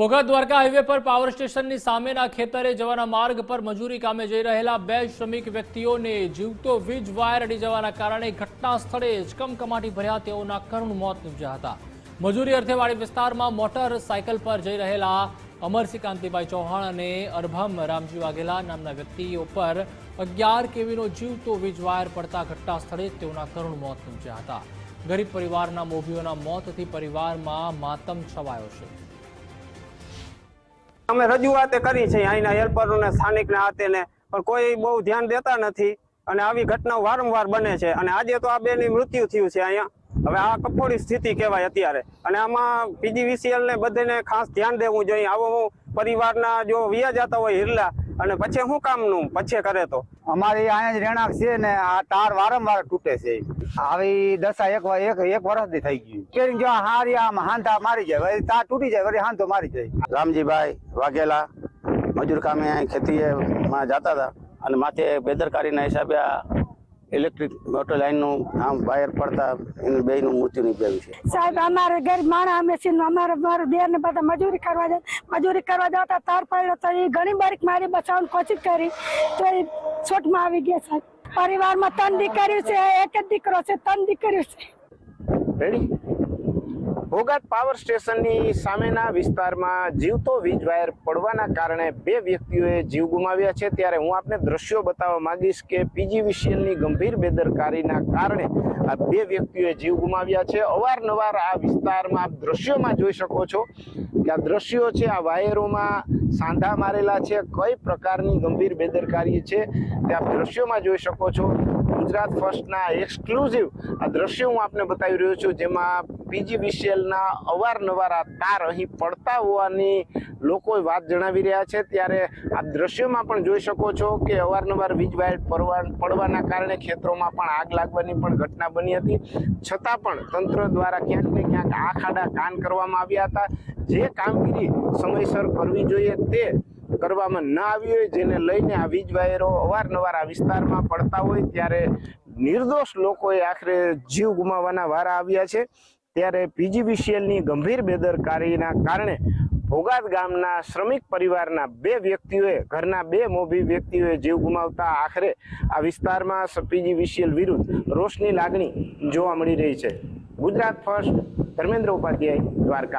વોગા Dwarka highway પર power સ્ટેશનની સામેના ખેતરે જવાના માર્ગ પર મજૂરી કામે જઈ રહેલા બે શ્રમિક વ્યક્તિઓને જીવતો વીજ વાયર અડી જવાના કારણે ઘટના સ્થળે જ કમકમાટી ભર્યા તેઓના કરુણ મોત નીપજ્યા હતા. મજૂરી અર્થેવાડી વિસ્તારમાં મોટર સાયકલ પર જઈ રહેલા અમરસિંહ કાંતિભાઈ ચૌહાણ અને અરભમ રામજી વાઘેલા નામના વ્યક્તિઓ પર અગિયાર કેવીનો જીવતો વીજ વાયર પડતા ઘટના સ્થળે જ તેઓના કરુણ મોત નીપજ્યા હતા. ગરીબ પરિવારના મોભીઓના મોતથી પરિવારમાં માતમ છવાયો છે. અમે રજૂઆતે કરી છે અહીંના હેલ્પરોને, સ્થાનિકના હાથે ને પણ કોઈ બહુ ધ્યાન દેતા નથી અને આવી ઘટનાઓ વારંવાર બને છે. અને આજે તો આ બેની મૃત્યુ થયું છે અહીંયા. હવે આ કફોડી સ્થિતિ કહેવાય અત્યારે. અને આમાં પીજીવીસીએલ ને બધાને ખાસ ધ્યાન દેવું જોઈએ. આવો પરિવારના જો વ્યા જતા હોય હિરલા અને પછી શું કામનું? પછી કરે તો? અમારી અહીંયા જ રહેણાંક છે ને આ તાર વારંવાર તૂટે છે. આવી દશા એક વાર- એક એક વર્ષથી થઈ ગયું. કેરી જો હારી આમ હાંધા મારી જાય. વળી તાર તૂટી જાય વળી હાંધો મારી જાય. રામજીભાઈ વાઘેલા મજૂર કામે અહીં ખેતીમાં જતા હતા. અને માથે બેદરકારીના હિસાબે આ ઇલેક્ટ્રિક મોટર લાઈનનું આમ વાયર પડતા એનું બેયનું મૃત્યુ નીપજ્યું છે. સાહેબ અમારે ગરીબ માણસ અમે છીએ અમારે મારો દેર ને બધા મજૂરી કરવા જાય. મજૂરી કરવા જતા તાર પડ્યો તો એ ઘણી બારીક મારી બચાવવાની કોશિશ કરી. તો એ છોટમાં આવી ગયા સાહેબ. પરિવારમાં ત્રણ દીકરીઓ છે એક જ દીકરો છે ત્રણ દીકરીઓ છે. રેડી ભોગાત પાવર સ્ટેશનની સામેના વિસ્તારમાં જીવતો વીજ વાયર પડવાના કારણે બે વ્યક્તિઓએ જીવ ગુમાવ્યા છે. ત્યારે હું આપને દ્રશ્યો બતાવવા માંગીશ કે પીજીવીસીએલની ગંભીર બેદરકારીના કારણે આ બે વ્યક્તિઓએ જીવ ગુમાવ્યા છે. અવારનવાર આ વિસ્તારમાં આપ દ્રશ્યોમાં જોઈ શકો છો કે આ દ્રશ્યો છે, આ વાયરોમાં સાંધા મારેલા છે. કઈ પ્રકારની ગંભીર બેદરકારી છે તે આપ દ્રશ્યોમાં જોઈ શકો છો. ગુજરાત ફર્સ્ટના એક્સક્લુઝિવ આ દ્રશ્ય હું આપને બતાવી રહ્યો છું, જેમાં પીજીવીસીએલના અવારનવાર આ તાર અહીં પડતા હોવાની લોકો વાત જણાવી રહ્યા છે. ત્યારે આ દ્રશ્યોમાં પણ જોઈ શકો છો કે અવારનવાર વીજ વાયર પડવા પડવાના કારણે ખેતરોમાં પણ આગ લાગવાની પણ ઘટના બની હતી. છતાં પણ તંત્ર દ્વારા ક્યાંક ને ક્યાંક આ ખાડા કાન કરવામાં આવ્યા હતા. જે કામગીરી સમયસર કરવી જોઈએ તે કરવામાં ન આવી હોય, જેને લઈને આ વીજ વાયરો અવારનવાર આ વિસ્તારમાં પડતા હોય, ત્યારે નિર્દોષ લોકોએ આખરે જીવ ગુમાવવાના વારા આવ્યા છે. ત્યારે પીજીવીસીએલની ગંભીર બેદરકારીના કારણે ભોગાત ગામના શ્રમિક પરિવારના બે વ્યક્તિઓએ, ઘરના બે મોભી વ્યક્તિઓએ જીવ ગુમાવતા આખરે આ વિસ્તારમાં પીજીવીસીએલ વિરુદ્ધ રોષની લાગણી જોવા મળી રહી છે. ગુજરાત ફર્સ્ટ, ધર્મેન્દ્ર ઉપાધ્યાય, દ્વારકા.